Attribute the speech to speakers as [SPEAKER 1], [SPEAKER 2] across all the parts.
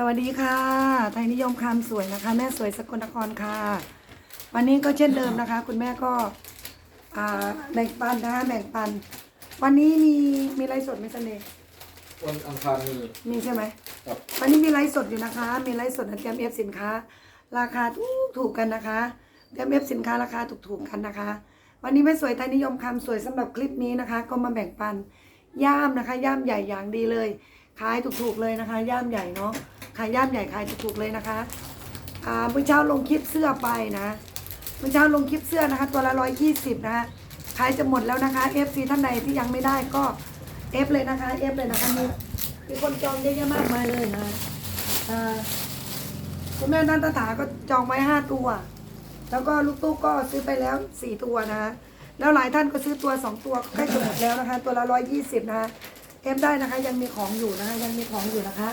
[SPEAKER 1] สวัสดีค่ะ ไทยนิยมคำสวยนะคะ แม่สวยสกลนครค่ะ วันนี้ก็เช่นเดิมนะคะ คุณแม่ก็อ่าแบ่งปันนะคะแบ่งปัน วันนี้มีมีไลฟ์สดไหมเสน่ห์
[SPEAKER 2] วันอังคารมี
[SPEAKER 1] มีใช่ไหม
[SPEAKER 2] กับ
[SPEAKER 1] วันนี้มีไลฟ์สดอยู่นะคะ มีไลฟ์สดนะเตรียมเอฟสินค้า ราคาถูกถูกกันนะคะเตรียมเอฟสินค้าราคาถูกถูกกันนะคะ วันนี้แม่สวยไทยนิยมคำสวยสำหรับคลิปนี้นะคะ ก็มาแบ่งปันย่ามนะคะ ย่ามใหญ่อย่างดีเลยขายถูกๆเลยนะคะ ย่ามใหญ่เนาะ ขายย่ามใหญ่ขายถูกๆเลยนะคะ อ่าเมื่อเช้าลงคลิปเสื้อไปนะเมื่อเช้าลงคลิปเสื้อนะคะ ตัวละร้อยยี่สิบนะคะขายจะหมดแล้วนะคะ FC ท่านใดที่ยังไม่ได้ก็ F เลยนะคะ F เลยนะคะมีมีคนจองเยอะแยะมากมายเลยนะอ่าคุณแม่นันทถาก็จองไว้ห้าตัว แล้วก็ลูกตู้ก็ซื้อไปแล้วสี่ตัวนะคะแล้วหลายท่านก็ซื้อตัวสองตัวใกล้จะหมดแล้วนะคะ ตัวละร้อยยี่สิบนะคะเอฟได้นะคะ ยังมีของอยู่นะคะยังมีของอยู่นะคะ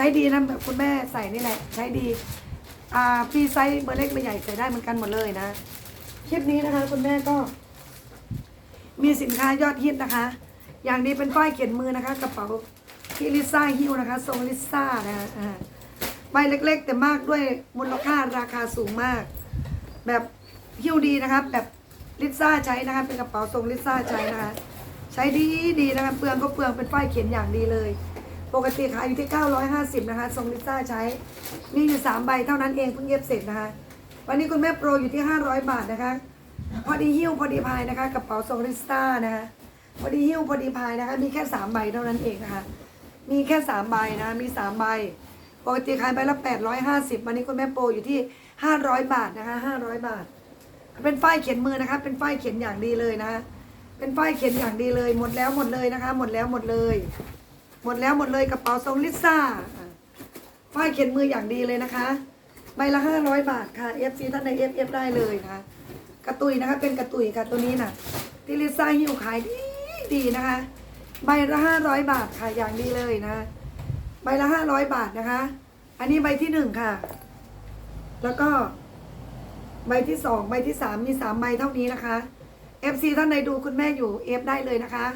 [SPEAKER 1] ช้ดีนะแบบคุณแม่ใส่นี่แหละ ใช้ดี อ่าฟรีไซส์เบอร์เล็กเบอร์ใหญ่ใส่ได้เหมือนกันหมดเลยนะ คลิปนี้นะคะ คุณแม่ก็ มีสินค้ายอดฮิตนะคะ อย่างนี้เป็นป้ายเขียนมือนะคะ กระเป๋าที่ลิซ่าฮิวนะคะทรงลิซ่านะคะอ่าใบเล็ก ๆ แต่มากด้วยมูลค่าราคาสูงมาก แบบฮิวดีนะคะแบบลิซ่าใช้นะคะเป็นกระเป๋าทรงลิซ่าใช้นะคะ ใช้ดีดีนะคะเปลืองก็เปลืองเป็นป้ายเขียนอย่างดีเลย ปกติขายอยู่ที่ 950 นะคะ ทรงลิซ่าใช้มีอยู่ 3 ใบเท่านั้นเองเพิ่งเย็บเสร็จนะคะ วันนี้คุณแม่โปรอยู่ที่ 500 บาทนะคะ พอดีหิ้วพอดีพายนะคะกระเป๋าทรงลิซ่านะคะ พอดีหิ้วพอดีพายนะคะ มีแค่ 3 ใบเท่านั้นเองนะคะ มีแค่ 3 ใบนะ มี 3 ใบ ปกติขายใบละ 850 วันนี้คุณแม่โปรอยู่ที่ 500 บาทนะคะ 500 บาท เป็นฝ้ายเขียนมือนะคะ เป็นฝ้ายเขียนอย่างดีเลยนะคะ เป็นฝ้ายเขียนอย่างดีเลย หมดแล้วหมดเลยนะคะ หมดแล้วหมดเลย หมดแล้วหมดเลยกระเป๋าทรงลิซ่าฝ้ายเขียนมืออย่างดีเลยนะคะ ใบละห้าร้อยบาทค่ะ FC ท่านใน FF ได้เลยนะคะกระตุยนะคะ เป็นกระตุยค่ะตัวนี้น่ะที่ลิซ่าหิ้วขายดีดีนะคะ ใบละห้าร้อยบาทค่ะอย่างดีเลยนะ ใบละห้าร้อยบาทนะคะ อันนี้ใบที่หนึ่งค่ะ แล้วก็ใบที่สองใบที่สามมีสามใบเท่านี้นะคะ FC ท่านใดดูคุณแม่อยู่เอฟได้เลยนะคะ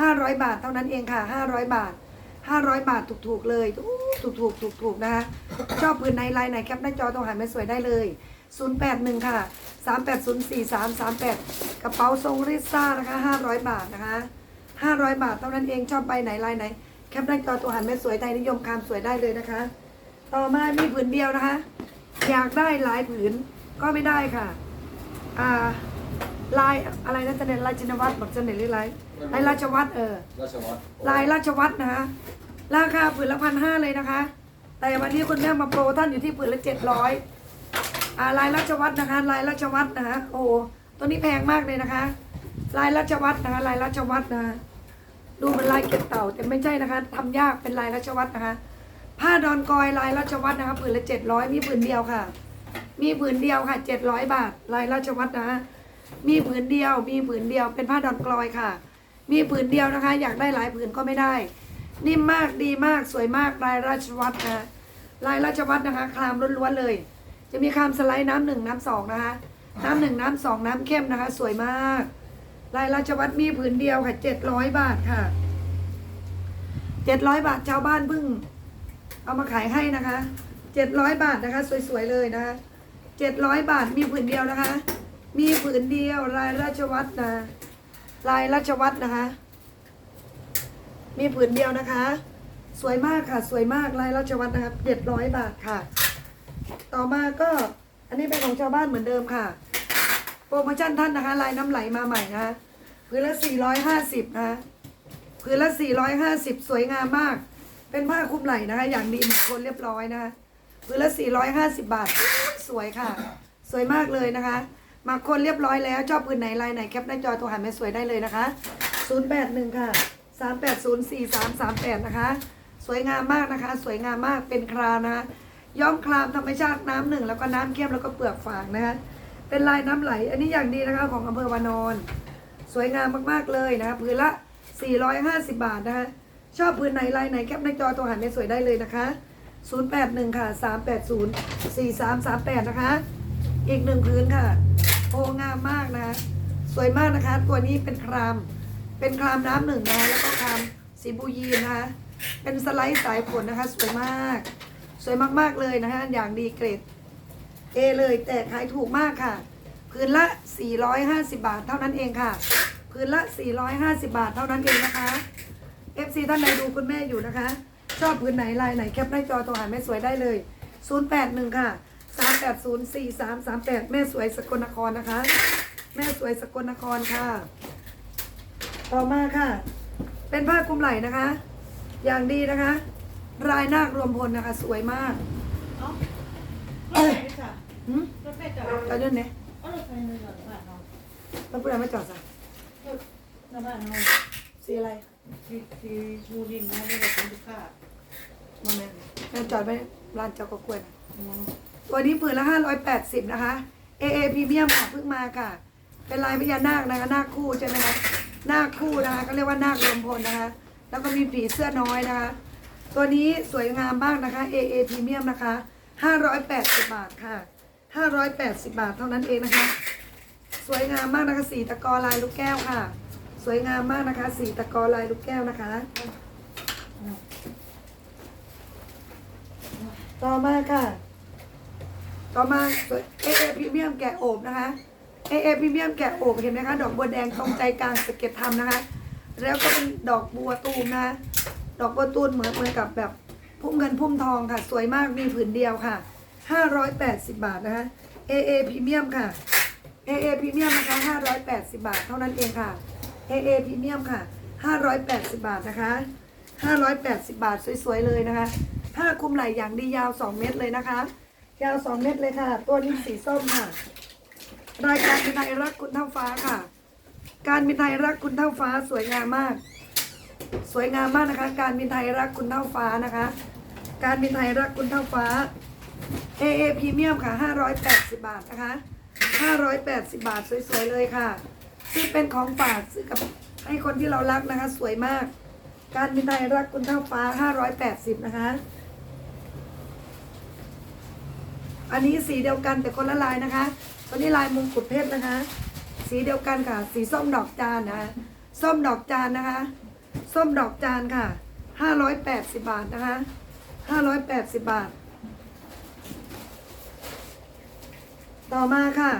[SPEAKER 1] ห้าร้อยบาทเท่านั้นเองค่ะห้าร้อยบาท ห้าร้อยบาทถูกๆเลยถูกถูกถูกถูกนะคะชอบปืนในไลน์ไหนแคปหน้าจอตรงหาไม่สวยได้เลย 081 ค่ะ 3804 338 กระเป๋าทรงริซ่านะคะ 500 บาทนะคะ 500 บาทเท่านั้นเองชอบใบไหนลายไหน แคปหน้าจอตัวหันแม่สวยไทยนิยมคามสวยได้เลยนะคะ ต่อมามีผืนเดียวนะคะ อยากได้หลายผืนก็ไม่ได้ค่ะ อ่า ลายอะไรนะจะเน็นลายจินวัตรบอกจะเน็นหรือลายลายราชวัตรเออ
[SPEAKER 2] ราชวัตร
[SPEAKER 1] ลายราชวัตรนะคะราคาผืนละพันห้าเลยนะคะ แต่วันนี้คุณแม่มาโปรท่านอยู่ที่ผืนละเจ็ดร้อยอ่าลายราชวัตรนะคะ ลายราชวัตรนะคะโอ้โหตัวนี้แพงมากเลยนะคะ ลายราชวัตรนะคะ ลายราชวัตรนะคะดูเป็นลายเก็บเต่าแต่ไม่ใช่นะคะทำยากเป็นลายราชวัตรนะคะ ผ้าดอนกอยลายราชวัตรนะคะผืนละเจ็ดร้อยมีผืนเดียวค่ะ มีผืนเดียวค่ะเจ็ดร้อยบาท ลายราชวัตรนะคะ มีผืนเดียว มีผืนเดียวเป็นผ้าดอนกลอยค่ะ มีผืนเดียวนะคะ อยากได้หลายผืนก็ไม่ได้ นิ่มมากดีมากสวยมากลายราชวัตรนะลายราชวัตรนะคะ คลามล้วนๆเลย จะมีคลามสไลด์น้ำหนึ่งน้ำสองนะคะ น้ำหนึ่งน้ำสองน้ำเข้มนะคะ สวยมาก ลายราชวัตรมีผืนเดียวค่ะเจ็ดร้อยบาทค่ะเจ็ดร้อยบาทชาวบ้านเพิ่ง เอามาขายให้นะคะเจ็ดร้อยบาทนะคะ สวยๆเลยนะคะเจ็ดร้อยบาทมีผืนเดียวนะคะ มีผืนเดียวลายราชวัตรนะ ลายราชวัตรนะคะ มีผืนเดียวนะคะ สวยมากค่ะ สวยมากลายราชวัตรนะครับเจ็ดร้อยบาทค่ะ ต่อมาก็อันนี้เป็นของชาวบ้านเหมือนเดิมค่ะ โปรโมชั่นท่านนะคะ ลายน้ำไหลมาใหม่นะคะผืนละสี่ร้อยห้าสิบนะคะผืนละสี่ร้อยห้าสิบสวยงามมาก เป็นผ้าคลุมไหล่นะคะ อย่างดีมดคนเรียบร้อยนะคะผืนละสี่ร้อยห้าสิบบาท สวยค่ะ สวยมากเลยนะคะ มาคนเรียบร้อยแล้ว ชอบผืนไหนลายไหนแคปหน้าจอโทรหาแม่สวยได้เลยนะคะ 081 ค่ะ 3804338 นะคะ สวยงามมากนะคะ สวยงามมากเป็นครามนะคะย้อมครามธรรมชาติน้ำหนึ่งแล้วก็น้ำเข้มแล้วก็เปลือกฝางนะคะเป็นลายน้ำไหล อันนี้อย่างดีนะคะของอำเภอวานอนสวยงามมากๆเลยนะคะผืนละ 450 บาทนะคะชอบผืนไหนลายไหนแคปหน้าจอโทรหาแม่สวยได้เลยนะคะ 081 ค่ะ 380 4338 นะคะ อีกหนึ่งพื้นค่ะ โอ้งามมากนะสวยมากนะคะ ตัวนี้เป็นคราม เป็นครามน้ำหนึ่งนะแล้วก็ครามสีบูยีนะคะเป็นสไลด์สายผลนะคะ สวยมาก สวยมากๆเลยนะคะ อย่างดีเกรดเอเลยแต่ขายถูกมากค่ะพื้นละ 450 บาทเท่านั้นเองค่ะพื้นละ 450 บาทเท่านั้นเองนะคะ FC ท่านใดดูคุณแม่อยู่นะคะ ชอบพื้นไหนลายไหนแคปหน้าจอโทรหาแม่สวยได้เลย 081 ค่ะ 380 4338แม่สวยสกลนครนะคะ แม่สวยสกลนครค่ะ ต่อมาค่ะ เป็นผ้าคลุมไหล่นะคะ อย่างดีนะคะ รายนาครวมพลนะคะ สวยมาก
[SPEAKER 3] เอ้ารถไฟด้วยค่ะ
[SPEAKER 1] หืม
[SPEAKER 3] รถไฟจอด
[SPEAKER 1] จอดด้วยเนี่ย
[SPEAKER 3] เอารถไฟมาจอดบ้านเรา
[SPEAKER 1] ต้องพูดอะไรไม่จอดสัก
[SPEAKER 3] หน้าบ้านเรา
[SPEAKER 1] สีอะไร
[SPEAKER 3] ที่ที่มูดินนะไม่ได้เป็นลูกค้า
[SPEAKER 1] มาแม่แม่จอดไว้ร้านเจ้าก็กล้วยนะ
[SPEAKER 3] อืม
[SPEAKER 1] ตัวนี้ผืนละ580นะคะ AA พรีเมียมค่ะเพิ่งมาค่ะ เป็นลายพญานาคนะคะนาคคู่ใช่ไหมคะนาคคู่นะคะก็เรียกว่านาครวมพลนะคะ แล้วก็มีผีเสื้อน้อยนะคะ ตัวนี้สวยงามมากนะคะ AA พรีเมียมนะคะ580บบาทค่ะ580บาทเท่านั้นเองนะคะ สวยงามมากนะคะสีตะกอลายลูกแก้วค่ะ สวยงามมากนะคะ สีตะกอลายลูกแก้วนะคะ ต่อมาค่ะ ต่อมาเอเอพรีเมียมแกะโอบนะคะเอเอพรีเมียมแกะโอบเห็นไหมคะ ดอกบัวแดงตรงใจกลางสะเก็ตทำนะคะ แล้วก็เป็นดอกบัวตูมนะคะดอกบัวตูมเหมือนเหมือนกับแบบพุ่มเงินพุ่มทองค่ะ สวยมากมีผืนเดียวค่ะ 580 บาทนะคะ AA พรีเมียมค่ะ AA พรีเมียมนะคะ580 บาท เท่านั้นเองค่ะ AA พรีเมียมค่ะ 580 บาทนะคะ 580 บาทสวยๆเลยนะคะผ้าคลุมไหล่อย่างดียาว 2 เมตรเลยนะคะ ยาว2เมตรเลยค่ะ ตัวนี้สีส้มค่ะ รายการบินไทยรักคุณเท่าฟ้าค่ะ การบินไทยรักคุณเท่าฟ้าสวยงามมาก สวยงามมากนะคะ การบินไทยรักคุณเท่าฟ้านะคะ การบินไทยรักคุณเท่าฟ้า AA พรีเมียมค่ะ 580 บาทนะคะ 580 บาทสวยๆเลยค่ะ ซื้อเป็นของฝากซื้อกับให้คนที่เรารักนะคะ สวยมาก การบินไทยรักคุณเท่าฟ้า 580 นะคะ อันนี้สีเดียวกันแต่คนละลายนะคะตัวนี้ลายมงกุฎเพชรนะคะ สีเดียวกันค่ะ สีส้มดอกจานนะคะส้มดอกจานนะคะ ส้มดอกจานค่ะ580บบาทนะคะ580บาท ต่อมาค่ะ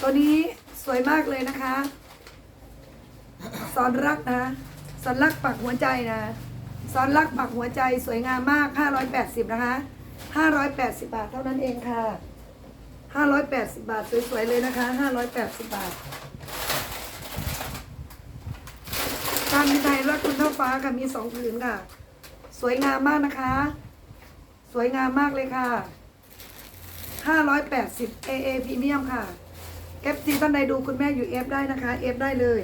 [SPEAKER 1] ตัวนี้สวยมากเลยนะคะ สอนรักนะสอนรักปักหัวใจนะ สอนรักปักหัวใจสวยงามมาก 580 นะคะ 580 บาทเท่านั้นเองค่ะ 580 บาทสวยๆเลยนะคะ 580 บาทการบินไทยรักคุณเท่าฟ้าค่ะมีสองผืนค่ะ สวยงามมากนะคะ สวยงามมากเลยค่ะ 580 AA พรีเมียมค่ะ FC ท่านใดดูคุณแม่อยู่ F ได้นะคะ F ได้เลย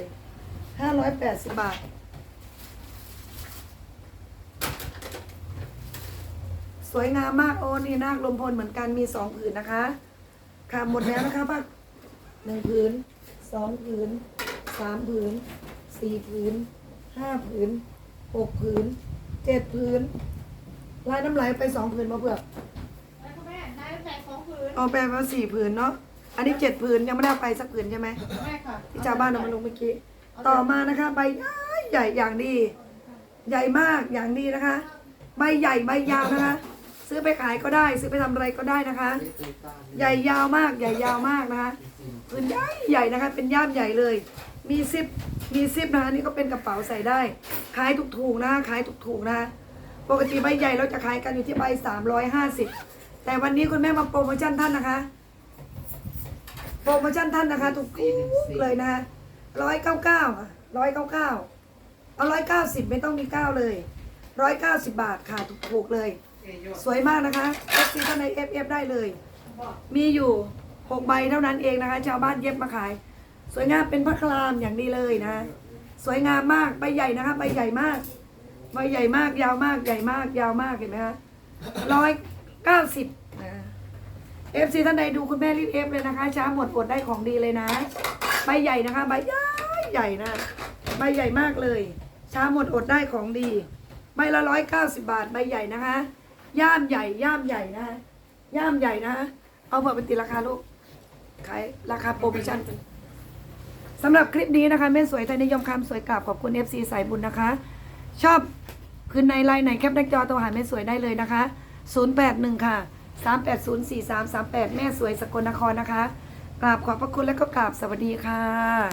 [SPEAKER 1] 580 บาท วยงามมากโอ้นี่นาคลมพลเหมือนกันมีสองผืนนะคะ ค่ะหมดแล้วนะคะป้าหนึ่งผืนสองผืนสามผืนสี่ผืนห้าผืนหกผืนเจ็ดผืนลายน้ำไหลไปสองผืนมาเพื่อ
[SPEAKER 3] แล้วก็แม่นายแม่สองผืน
[SPEAKER 1] เอาไปมาสี่ผืนเนาะอันนี้เจ็ดผืนยังไม่ได้เอาไปสักผืนใช่ไหม
[SPEAKER 3] แม่ค่ะ
[SPEAKER 1] ที่ชาวบ้านเอามาลงเมื่อกี้ต่อมานะคะ ใบใหญ่ใหญ่อย่างดี ใหญ่มากอย่างดีนะคะ ใบใหญ่ใบยาวนะคะ ซื้อไปขายก็ได้ ซื้อไปทำอะไรก็ได้นะคะ ใหญ่ยาวมากใหญ่ยาวมากนะคะพื้นใหญ่ใหญ่นะคะ เป็นย่ามใหญ่เลย มีซิปมีซิปนะคะนี่ก็เป็นกระเป๋าใส่ได้ ขายถูกๆนะคะขายถูกๆนะคะปกติใบใหญ่เราจะขายกันอยู่ที่ใบสามร้อยห้าสิบแต่วันนี้คุณแม่มาโปรโมชั่นท่านนะคะโปรโมชั่นท่านนะคะถูกๆเลยนะคะร้อยเก้าเก้าร้อยเก้าเก้าเอาร้อยเก้าสิบไม่ต้องมีเก้าเลยร้อยเก้าสิบบาทค่ะถูกๆเลย สวยมากนะคะเอฟซีท่านในเอฟเอฟได้เลย มีอยู่หกใบเท่านั้นเองนะคะ ชาวบ้านเย็บมาขาย สวยงามเป็นพระคลามอย่างดีเลยนะ สวยงามมากใบใหญ่นะคะใบใหญ่มากใบใหญ่มากยาวมากใหญ่มากยาวมากเห็นไหมคะร้อยเก้าสิบนะเอฟซีท่านใดดูคุณแม่รีบเอฟเลยนะคะช้าหมดอดได้ของดีเลยนะใบใหญ่นะคะใบใหญ่ใหญ่นะใบใหญ่มากเลย ช้าหมดอดได้ของดีใบละร้อยเก้าสิบาทใบใหญ่นะคะ ย่ามใหญ่ ย่ามใหญ่นะคะย่ามใหญ่นะคะเอาเผื่อเป็นตีราคาลูกขายราคาโปรโมชั่นสำหรับคลิปนี้นะคะแม่สวยไทยนิยมคำสวยกราบขอบคุณ FC สายบุญนะคะ ชอบคือในไลน์ไหนแคปหน้าจอโทรหาแม่สวยได้เลยนะคะ 081 ค่ะ 3804338 แม่สวยสกลนครนะคะกราบขอบพระคุณและก็กราบสวัสดีค่ะ